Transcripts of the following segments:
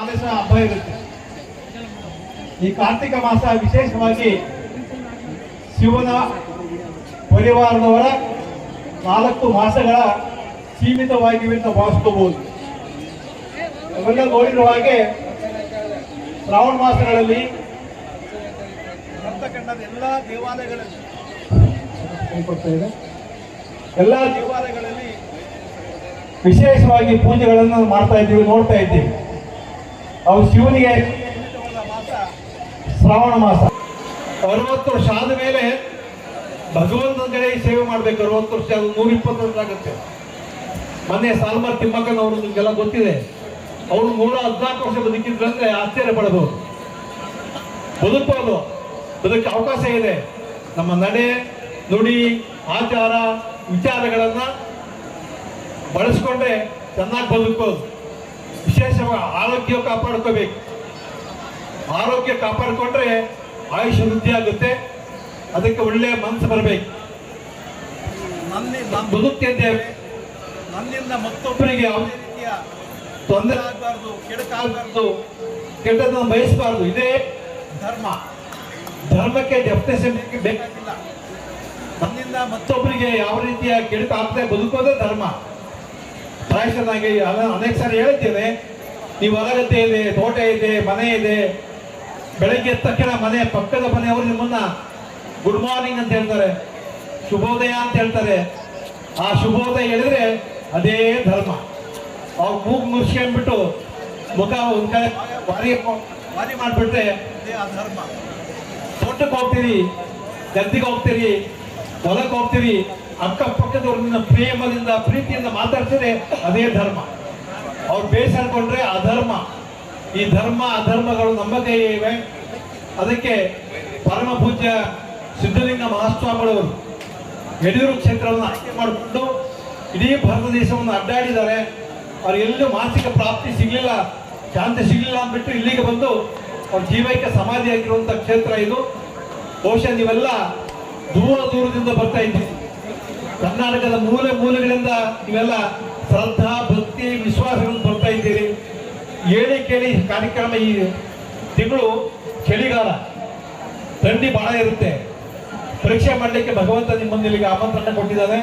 ಆದೇಶ ಹಬ್ಬ ಇರುತ್ತೆ. ಈ ಕಾರ್ತಿಕ ಮಾಸ ವಿಶೇಷವಾಗಿ ಶಿವನ ಪರಿವಾರದವರ ನಾಲ್ಕು ಮಾಸಗಳ ಸೀಮಿತವಾಗಿವೆ ಅಂತ ಭಾವಿಸ್ಕೋಬಹುದು. ಅವೆಲ್ಲ ನೋಡಿರುವ ಹಾಗೆ ಶ್ರಾವಣ ಮಾಸಗಳಲ್ಲಿ ಎಲ್ಲ ದೇವಾಲಯಗಳಲ್ಲಿ ಎಲ್ಲ ದೇವಾಲಯಗಳಲ್ಲಿ ವಿಶೇಷವಾಗಿ ಪೂಜೆಗಳನ್ನು ಮಾಡ್ತಾ ಇದ್ದೀವಿ ನೋಡ್ತಾ ಇದ್ದೀವಿ. ಅವು ಶಿವನಿಗೆ ಶ್ರಾವಣ ಮಾಸ. ಅರವತ್ತು ವರ್ಷ ಆದ ಮೇಲೆ ಭಗವಂತನ ಕಡೆ ಸೇವೆ ಮಾಡ್ಬೇಕು. ಅರವತ್ತು ವರ್ಷ ಅದು ನೂರ ಇಪ್ಪತ್ತು ವರ್ಷ ಆಗುತ್ತೆ. ಮೊನ್ನೆ ಸಾಲ್ಮಾರ್ ತಿಮ್ಮಕ್ಕನವರು ನಿಮಗೆಲ್ಲ ಗೊತ್ತಿದೆ. ಅವರು ನೂರ ಹದಿನಾಲ್ಕು ವರ್ಷ ಬದುಕಿದ್ರು ಅಂದ್ರೆ ಆಶ್ಚರ್ಯ ಪಡಬಹುದು ಬದುಕಬಹುದು ಬದುಕ ಅವಕಾಶ ಇದೆ. ನಮ್ಮ ನಡೆ, ನುಡಿ, ಆಚಾರ, ವಿಚಾರಗಳನ್ನ ಬಳಸ್ಕೊಂಡೆ ಚೆನ್ನಾಗಿ ಬದುಕೋದು ವಿಶೇಷವಾಗಿ ಆರೋಗ್ಯ ಕಾಪಾಡ್ಕೋಬೇಕು. ಆರೋಗ್ಯ ಕಾಪಾಡಿಕೊಂಡ್ರೆ ಆಯುಷ್ ವೃದ್ಧಿ ಆಗುತ್ತೆ. ಅದಕ್ಕೆ ಒಳ್ಳೆ ಮನಸ್ಸು ಬರಬೇಕು. ಬದುಕ್ತಿದ್ದೇವೆ ನನ್ನಿಂದ ಮತ್ತೊಬ್ಬರಿಗೆ ಯಾವುದೇ ರೀತಿಯ ತೊಂದರೆ ಆಗಬಾರ್ದು ಕೆಡಕಾಗಬಾರ್ದು ಕೆಟ್ಟದನ್ನು ಬಯಸಬಾರ್ದು. ಇದೇ ಧರ್ಮ. ಧರ್ಮಕ್ಕೆ ಡೆಫಿನೇಷನ್ ಬೇಕಾಗಿಲ್ಲ. ನನ್ನಿಂದ ಮತ್ತೊಬ್ಬರಿಗೆ ಯಾವ ರೀತಿಯ ಕೆಡಕ ಬದುಕೋದೇ ಧರ್ಮ. ಪ್ರಾಯಶನಾಗಿ ಅನೇಕ ಸಾರಿ ಹೇಳ್ತೇನೆ ನೀವು ಅಗಲತೆ ಇದೆ, ತೋಟ ಇದೆ, ಮನೆ ಇದೆ. ಬೆಳಗ್ಗೆ ಎದ್ದ ತಕ್ಷಣ ಮನೆ, ಪಕ್ಕದ ಮನೆಯವರು ನಿಮ್ಮನ್ನ ಗುಡ್ ಮಾರ್ನಿಂಗ್ ಅಂತ ಹೇಳ್ತಾರೆ. ಶುಭೋದಯ ಅಂತ ಹೇಳ್ತಾರೆ. ಆ ಶುಭೋದಯ ಹೇಳಿದ್ರೆ ಅದೇ ಧರ್ಮ. ಅವ್ರು ಮೂಗು ಮುರ್ಸ್ಕೊಂಡ್ಬಿಟ್ಟು ಮುಖ ಒಂದ್ ಕಡೆ ವಾರಿ ವಾರಿ ಮಾಡ್ಬಿಟ್ರೆ ಅದೇ ಆ ತೋಟಕ್ಕೆ ಹೋಗ್ತೀರಿ, ಗದ್ದಿಗೆ ಹೋಗ್ತೀರಿ ಹೊಲಕ್ಕೆ ಹೋಗ್ತೀವಿ ಅಕ್ಕಪಕ್ಕದವ್ರನ್ನ ಪ್ರೇಮದಿಂದ, ಪ್ರೀತಿಯಿಂದ ಮಾತಾಡ್ತಾರೆ ಅದೇ ಧರ್ಮ. ಅವ್ರು ಬೇಸರ್ಕೊಂಡ್ರೆ ಅಧರ್ಮ. ಈ ಧರ್ಮ, ಅಧರ್ಮಗಳು ನಮ್ಮ ಕೈಯಿವೆ ಇವೆ. ಅದಕ್ಕೆ ಪರಮ ಪೂಜ್ಯ ಸಿದ್ಧಲಿಂಗ ಮಹಾಸ್ವಾಮಿಗಳವರು ಯಡಿಯೂರು ಕ್ಷೇತ್ರವನ್ನು ಆಯ್ಕೆ ಮಾಡಿಕೊಂಡು ಇಡೀ ಭಾರತ ದೇಶವನ್ನು ಅಡ್ಡಾಡಿದ್ದಾರೆ. ಅವ್ರು ಎಲ್ಲೂ ಮಾನಸಿಕ ಪ್ರಾಪ್ತಿ ಸಿಗಲಿಲ್ಲ, ಶಾಂತಿ ಸಿಗಲಿಲ್ಲ ಅಂದ್ಬಿಟ್ಟು ಇಲ್ಲಿಗೆ ಬಂದು ಅವ್ರ ಜೀವಕ್ಕೆ ಸಮಾಧಿ ಆಗಿರುವಂಥ ಕ್ಷೇತ್ರ ಇದು. ಬಹುಶಃ ನೀವೆಲ್ಲ ದೂರ ದೂರದಿಂದ ಬರ್ತಾ ಇದ್ದೀವಿ ಕರ್ನಾಟಕದ ಮೂಲೆ ಮೂಲೆಗಳಿಂದ ನೀವೆಲ್ಲ ಶ್ರದ್ಧಾ, ಭಕ್ತಿ ವಿಶ್ವಾಸಗಳು ಬರ್ತಾ ಇದ್ದೀರಿ. ಹೇಳಿ ಕೇಳಿ ಕಾರ್ಯಕ್ರಮ ಈ ತಿಂಗಳು ಚಳಿಗಾಲ. ಥಂಡಿ ಬಹಳ ಇರುತ್ತೆ. ಪರೀಕ್ಷೆ ಮಾಡಲಿಕ್ಕೆ ಭಗವಂತ ನಿಮ್ಮನ್ನು ಇಲ್ಲಿಗೆ ಆಮಂತ್ರಣ ಕೊಟ್ಟಿದ್ದಾನೆ.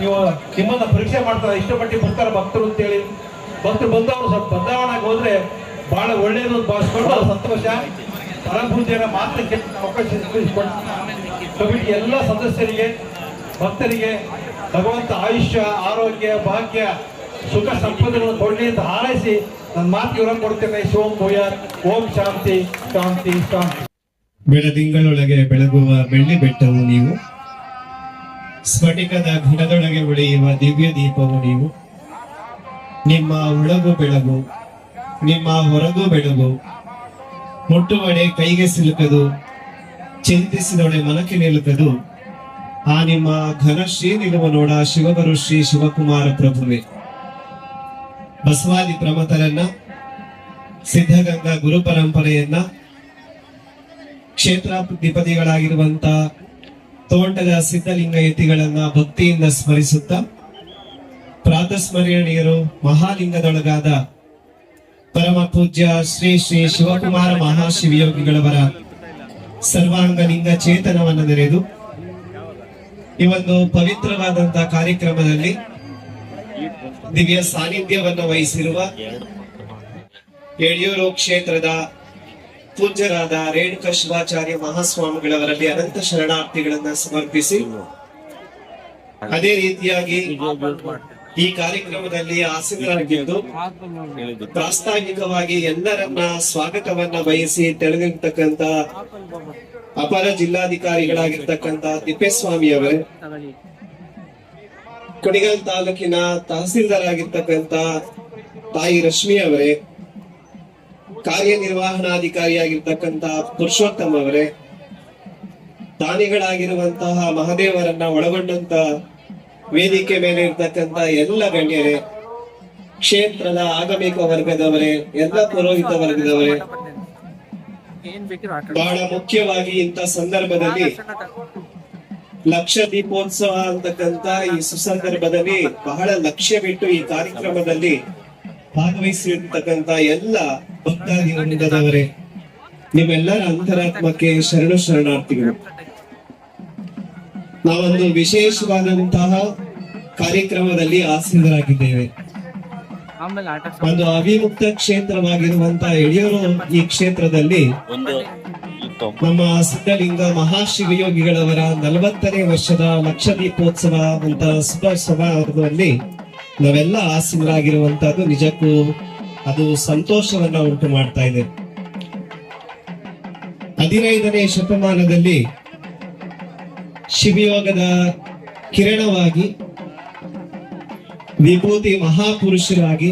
ನೀವು ನಿಮ್ಮನ್ನು ಪರೀಕ್ಷೆ ಮಾಡ್ತಾರೆ, ಇಷ್ಟಪಟ್ಟು ಬರ್ತಾರೆ ಭಕ್ತರು ಅಂತೇಳಿ. ಭಕ್ತರು ಬಂದವರು ಸ್ವಲ್ಪ ಬದಲಾವಣೆಗೆ ಹೋದ್ರೆ ಬಹಳ ಒಳ್ಳೆಯದು ಭಾವಿಸ್ಕೊಂಡು ಸಂತೋಷ. ಪರಪೂಜೆಯನ್ನು ಮಾತ್ರ ಅವಕಾಶ ಕಮಿಟಿ ಎಲ್ಲ ಸದಸ್ಯರಿಗೆ, ಭಕ್ತರಿಗೆ, ಭಗವಂತ ಆಯುಷ್ಯ, ಆರೋಗ್ಯ, ಭಾಗ್ಯ, ಸುಖ ಸಂಪದಗಳನ್ನು ಕೊಡಲಿ ಅಂತ ಹಾರೈಸಿ ನನ್ನ ಮಾತು ವಿವರ ಕೊಡ್ತೇನೆ ಶಿವಂ ಭೂಯಾರ್, ಓಂ ಶಾಂತಿ ಶಾಂತಿ ಶಾಂತಿ. ಬೆಳದಿಂಗಳೊಳಗೆ ಬೆಳಗುವ ಬೆಳ್ಳಿ ಬೆಟ್ಟವು ನೀವು. ಸ್ಫಟಿಕದ ಘನದೊಳಗೆ ಉಳಿಯುವ ದಿವ್ಯ ದೀಪವು ನೀವು. ನಿಮ್ಮ ಒಳಗು ಬೆಳಗು, ನಿಮ್ಮ ಹೊರಗು ಬೆಳಗು. ಮುಟ್ಟುವಡೆ ಕೈಗೆ ಸಿಲುಕದು ಚಿಂತಿಸಿದೊಡೆ ಮನಕ್ಕೆ ನಿಲ್ಲುತ್ತದು ಆ ನಿಮ್ಮ ಘನ ಶ್ರೀ ನಿಲುವ ನೋಡ ಶಿವಗುರು ಶ್ರೀ ಶಿವಕುಮಾರ ಪ್ರಭುವೆ. ಬಸವಾದಿ ಪ್ರಮತರನ್ನ ಸಿದ್ಧಗಂಗಾ ಗುರು ಪರಂಪರೆಯನ್ನ, ಕ್ಷೇತ್ರಾಧಿಪತಿಗಳಾಗಿರುವಂತ ತೋಂಟದ ಸಿದ್ಧಲಿಂಗ ಯತಿಗಳನ್ನ ಭಕ್ತಿಯಿಂದ ಸ್ಮರಿಸುತ್ತ, ಪ್ರಾತಸ್ಮರಣೀಯರು ಮಹಾಲಿಂಗದೊಳಗಾದ ಪರಮ ಪೂಜ್ಯ ಶ್ರೀ ಶ್ರೀ ಶಿವಕುಮಾರ ಮಹಾಶಿವಯೋಗಿಗಳವರ ಸರ್ವಾಂಗ ಲಿಂಗ ಚೇತನವನ್ನು ನೆರೆದು ಈ ಒಂದು ಪವಿತ್ರವಾದಂತಹ ಕಾರ್ಯಕ್ರಮದಲ್ಲಿ ದಿವ್ಯ ಸಾನ್ನಿಧ್ಯವನ್ನು ವಹಿಸಿರುವ ಯಡಿಯೂರು ಕ್ಷೇತ್ರದ ಪೂಜ್ಯರಾದ ರೇಣುಕ ಶಿವಾಚಾರ್ಯ ಮಹಾಸ್ವಾಮಿಗಳವರಲ್ಲಿ ಅನಂತ ಶರಣಾರ್ಥಿಗಳನ್ನ ಸಮರ್ಪಿಸಿ ಅದೇ ರೀತಿಯಾಗಿ ಈ ಕಾರ್ಯಕ್ರಮದಲ್ಲಿ ಆಸೀನರಾಗಿದ್ದು ಪ್ರಾಸ್ತಾವಿಕವಾಗಿ ಎಲ್ಲರನ್ನ ಸ್ವಾಗತವನ್ನ ಬಯಸಿ ತೆರೆದಿರ್ತಕ್ಕಂತ ಅಪರ ಜಿಲ್ಲಾಧಿಕಾರಿಗಳಾಗಿರ್ತಕ್ಕಂತ ತಿಪ್ಪೇಸ್ವಾಮಿ ಅವರೇ ಕುಣಿಗಲ್ ತಾಲೂಕಿನ ತಹಸೀಲ್ದಾರ್ ಆಗಿರ್ತಕ್ಕಂತ ತಾಯಿ ರಶ್ಮಿ ಅವರೇ ಕಾರ್ಯನಿರ್ವಹಣಾಧಿಕಾರಿಯಾಗಿರ್ತಕ್ಕಂತ ಪುರುಷೋತ್ತಮ್ ಅವರೇ, ದಾನಿಗಳಾಗಿರುವಂತಹ ಮಹದೇವರನ್ನ ಒಳಗೊಂಡಂತ ವೇದಿಕೆ ಮೇಲೆ ಇರ್ತಕ್ಕಂತ ಎಲ್ಲ ಗಣ್ಯರೇ ಕ್ಷೇತ್ರದ ಆಗಮಿಕ ವರ್ಗದವರೇ ಎಲ್ಲ ಪುರೋಹಿತ ವರ್ಗದವರೇ ಬಹಳ ಮುಖ್ಯವಾಗಿ ಇಂಥ ಸಂದರ್ಭದಲ್ಲಿ ಲಕ್ಷ ದೀಪೋತ್ಸವ ಅಂತಕ್ಕಂತ ಈ ಸುಸಂದರ್ಭದಲ್ಲಿ ಬಹಳ ಲಕ್ಷ್ಯ ಬಿಟ್ಟು ಈ ಕಾರ್ಯಕ್ರಮದಲ್ಲಿ ಭಾಗವಹಿಸಿರ್ತಕ್ಕಂತ ಎಲ್ಲ ಭಕ್ತಾದಿ ನಿಮ್ಮೆಲ್ಲರ ಅಂತರಾತ್ಮಕ್ಕೆ ಶರಣು ಶರಣಾರ್ಥಿಗಳು. ನಾವೊಂದು ವಿಶೇಷವಾದಂತಹ ಕಾರ್ಯಕ್ರಮದಲ್ಲಿ ಆಸೀನರಾಗಿದ್ದೇವೆ. ಒಂದು ಅವಿಮುಕ್ತ ಕ್ಷೇತ್ರವಾಗಿರುವಂತಹ ಯಡಿಯೂರು ಈ ಕ್ಷೇತ್ರದಲ್ಲಿ ಒಂದು ನಮ್ಮ ಸಿದ್ಧಲಿಂಗ ಮಹಾಶಿವಯೋಗಿಗಳವರ ನಲವತ್ತನೇ ವರ್ಷದ ಲಕ್ಷ ದೀಪೋತ್ಸವ ಅಂತ ಸಮಾರಂಭದಲ್ಲಿ ನಾವೆಲ್ಲ ಆಸೀನರಾಗಿರುವಂತಹದ್ದು ನಿಜಕ್ಕೂ ಅದು ಸಂತೋಷವನ್ನ ಉಂಟು ಮಾಡ್ತಾ ಇದೆ. ಹದಿನೈದನೇ ಶತಮಾನದಲ್ಲಿ ಶಿವಯೋಗದ ಕಿರಣವಾಗಿ, ವಿಭೂತಿ ಮಹಾಪುರುಷರಾಗಿ,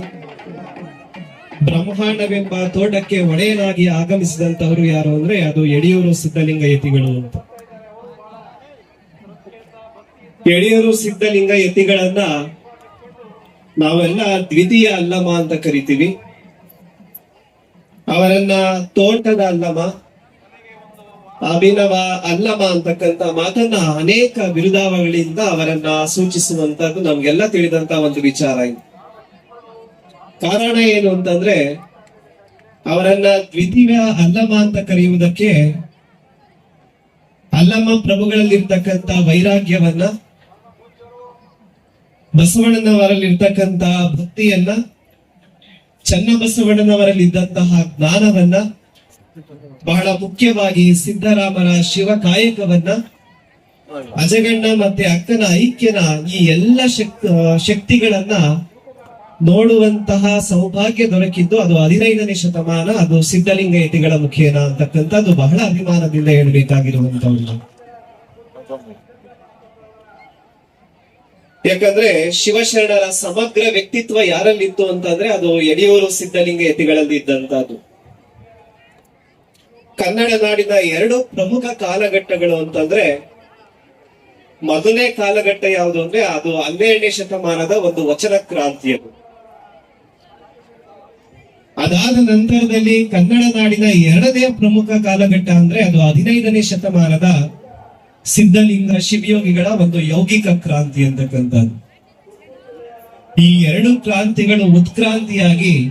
ಬ್ರಹ್ಮಾಂಡವೆಂಬ ತೋಟಕ್ಕೆ ಒಡೆಯನಾಗಿ ಆಗಮಿಸಿದಂತವರು ಯಾರು ಅಂದ್ರೆ ಅದು ಯಡಿಯೂರು ಸಿದ್ಧಲಿಂಗ ಯತಿಗಳು ಅಂತ. ಯಡಿಯೂರು ಸಿದ್ಧಲಿಂಗ ಯತಿಗಳನ್ನ ನಾವೆಲ್ಲ ದ್ವಿತೀಯ ಅಲ್ಲಮ ಅಂತ ಕರಿತೀವಿ. ಅವರನ್ನ ತೋಟದ ಅಲ್ಲಮ ಅಭಿನವ ಅಲ್ಲಮ ಅಂತಕ್ಕಂತ ಮಾತನ್ನ ಅನೇಕ ಬಿರುದಾವಗಳಿಂದ ಅವರನ್ನ ಸೂಚಿಸುವಂತದ್ದು ನಮ್ಗೆಲ್ಲ ತಿಳಿದಂತ ಒಂದು ವಿಚಾರ ಇದು. ಕಾರಣ ಏನು ಅಂತಂದ್ರೆ, ಅವರನ್ನ ದ್ವಿತೀಯ ಅಲ್ಲಮ ಅಂತ ಕರೆಯುವುದಕ್ಕೆ ಅಲ್ಲಮ ಪ್ರಭುಗಳಲ್ಲಿರ್ತಕ್ಕಂತ ವೈರಾಗ್ಯವನ್ನ ಬಸವಣ್ಣನವರಲ್ಲಿರ್ತಕ್ಕಂತ ಭಕ್ತಿಯನ್ನ, ಚನ್ನಬಸವಣ್ಣನವರಲ್ಲಿದ್ದಂತಹ ಜ್ಞಾನವನ್ನ ಬಹಳ ಮುಖ್ಯವಾಗಿ ಸಿದ್ದರಾಮರ ಶಿವ ಕಾಯಕವನ್ನ ಅಜಗಣ್ಣ ಮತ್ತೆ ಅಕ್ಕನ ಐಕ್ಯನ ಈ ಎಲ್ಲ ಶಕ್ ಶಕ್ತಿಗಳನ್ನ ನೋಡುವಂತಹ ಸೌಭಾಗ್ಯ ದೊರಕಿದ್ದು ಅದು ಹದಿನೈದನೇ ಶತಮಾನ, ಅದು ಸಿದ್ಧಲಿಂಗ ಯತಿಗಳ ಮುಖೇನ ಅಂತಕ್ಕಂಥದ್ದು. ಬಹಳ ಅಭಿಮಾನದಿಂದ ಹೇಳಬೇಕಾಗಿರುವಂತದ್ದು ಯಾಕಂದ್ರೆ ಶಿವಶರಣರ ಸಮಗ್ರ ವ್ಯಕ್ತಿತ್ವ ಯಾರಲ್ಲಿತ್ತು ಅಂತಂದ್ರೆ ಅದು ಯಡಿಯೂರು ಸಿದ್ಧಲಿಂಗ ಯತಿಗಳಲ್ಲಿ ಇದ್ದಂತದ್ದು ಕನ್ನಡ ನಾಡಿನ ಎರಡು ಪ್ರಮುಖ ಕಾಲಘಟ್ಟಗಳು ಅಂತಂದ್ರೆ, ಮೊದಲನೇ ಕಾಲಘಟ್ಟ ಯಾವುದು ಅಂದ್ರೆ, ಅದು ಹನ್ನೆರಡನೇ ಶತಮಾನದ ಒಂದು ವಚನ ಕ್ರಾಂತಿ ಅದು. ಅದಾದ ನಂತರದಲ್ಲಿ ಕನ್ನಡ ನಾಡಿನ ಎರಡನೇ ಪ್ರಮುಖ ಕಾಲಘಟ್ಟ ಅಂದ್ರೆ, ಅದು ಹದಿನೈದನೇ ಶತಮಾನದ ಸಿದ್ಧಲಿಂಗ ಶಿವಯೋಗಿಗಳ ಒಂದು ಯೌಗಿಕ ಕ್ರಾಂತಿ ಅಂತಕ್ಕಂಥದ್ದು. ಈ ಎರಡು ಕ್ರಾಂತಿಗಳು ಉತ್ಕ್ರಾಂತಿಯಾಗಿ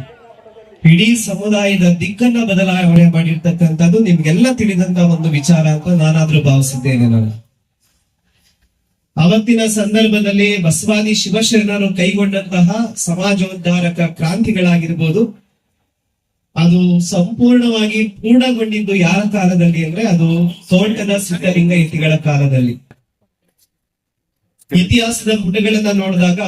ಇಡೀ ಸಮುದಾಯದ ದಿಕ್ಕನ್ನ ಬದಲಾವಣೆ ಮಾಡಿರ್ತಕ್ಕಂಥದ್ದು ನಿಮ್ಗೆಲ್ಲ ತಿಳಿದಂತ ಒಂದು ವಿಚಾರ ಅಂತ ನಾನಾದ್ರೂ ಭಾವಿಸಿದ್ದೇನೆ ನಾನು. ಅವತ್ತಿನ ಸಂದರ್ಭದಲ್ಲಿ ಬಸವಾದಿ ಶಿವಶರಣರು ಕೈಗೊಂಡಂತಹ ಸಮಾಜೋದ್ಧಾರಕ ಕ್ರಾಂತಿಗಳಾಗಿರ್ಬೋದು, ಅದು ಸಂಪೂರ್ಣವಾಗಿ ಪೂರ್ಣಗೊಂಡಿದ್ದು ಯಾರ ಕಾಲದಲ್ಲಿ ಅಂದ್ರೆ ಅದು ತೋಟದ ಸಿದ್ಧಲಿಂಗ ಇತಿಗಳ ಕಾಲದಲ್ಲಿ. ಇತಿಹಾಸದ ಪುಟಗಳನ್ನ ನೋಡಿದಾಗ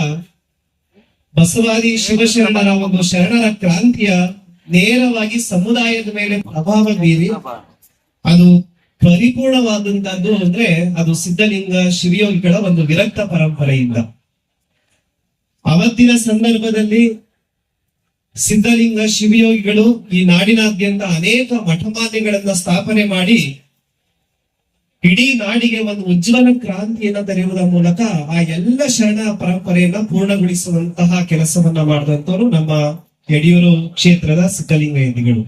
ಬಸವಾದಿ ಶಿವಶರಣರ ಒಂದು ಶರಣರ ಕ್ರಾಂತಿಯ ನೇರವಾಗಿ ಸಮುದಾಯದ ಮೇಲೆ ಪ್ರಭಾವ ಬೀರಿ ಅದು ಪರಿಪೂರ್ಣವಾದಂತದ್ದು ಅಂದ್ರೆ ಅದು ಸಿದ್ಧಲಿಂಗ ಶಿವಯೋಗಿಗಳ ಒಂದು ವಿರಕ್ತ ಪರಂಪರೆಯಿಂದ. ಅವತ್ತಿನ ಸಂದರ್ಭದಲ್ಲಿ ಸಿದ್ಧಲಿಂಗ ಶಿವಯೋಗಿಗಳು ಈ ನಾಡಿನಾದ್ಯಂತ ಅನೇಕ ಮಠಮಾನ್ಯಗಳನ್ನ ಸ್ಥಾಪನೆ ಮಾಡಿ ಇಡೀ ನಾಡಿಗೆ ಒಂದು ಉಜ್ವಲ ಕ್ರಾಂತಿಯನ್ನ ತೆರೆಯುವುದರ ಮೂಲಕ ಆ ಎಲ್ಲ ಶರಣ ಪರಂಪರೆಯನ್ನ ಪೂರ್ಣಗೊಳಿಸುವಂತಹ ಕೆಲಸವನ್ನ ಮಾಡಿದಂತವರು ನಮ್ಮ ಯಡಿಯೂರು ಕ್ಷೇತ್ರದ ಸಿದ್ಧಲಿಂಗ ಯತಿಗಳು